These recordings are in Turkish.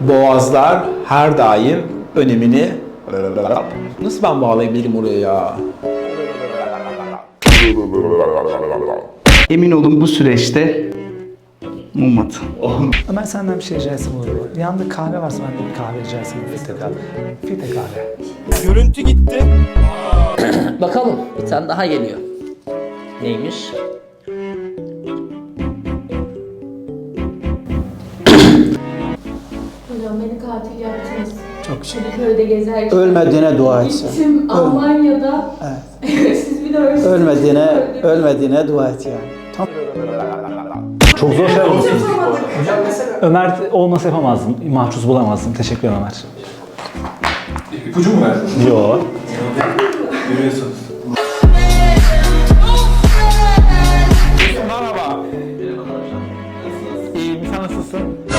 Boğazlar her daim önemini... Nasıl ben bağlayabilirim oraya ya? Emin olun bu süreçte Mumat. Ömer senden bir şey rica etsem olur mu? Yanında kahve varsa ben de bir kahve rica etsem. Filtre kahve. Filtre kahve. Görüntü gitti. Bakalım bir tane daha geliyor. Neymiş? Katil yaptınız. Çok şey. Köyde gezerken. Ölmediğine dua et sen. Gittim Almanya'da. Siz bir de öyle Ölmediğine, ölmediğine dua et yani. Tam Çok zor şey olmasın. Ömer olmasa yapamazdım. Mahcuz bulamazdım. Teşekkür ederim Ömer. İpucu mu verdin? Yo. Görüyorsunuz. Merhaba. İyiyim, sen nasılsın?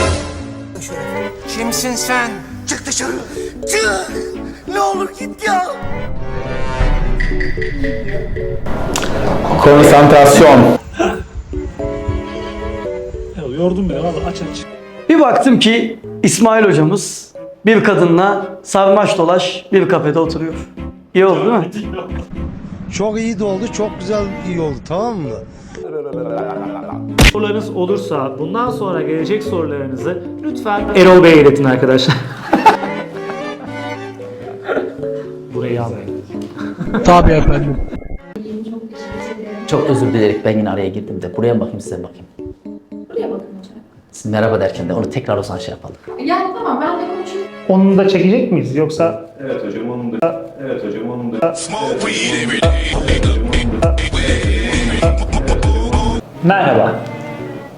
Kimsin sen? Çık dışarı. Çık. Ne olur git ya. Konsantrasyon. Yordum beni valla aç aç. Bir baktım ki İsmail hocamız bir kadınla sarmaş dolaş bir kafede oturuyor. İyi oldu değil mi? Çok iyi de oldu, çok güzel iyi oldu tamam mı? Sorularınız olursa bundan sonra gelecek sorularınızı lütfen Erol Bey'e iletin arkadaşlar. Burayı almayın. Tabii efendim. Çok özür dileyerek ben yine araya girdim de. Buraya mı bakayım size mi bakayım. Buraya bakın hocam. Siz merhaba derken de onu tekrar o zaman şey yapalım. Yani tamam ben de konuşayım. Onu da çekecek miyiz yoksa Evet hocam onun da. Evet hocam onun da. Merhaba.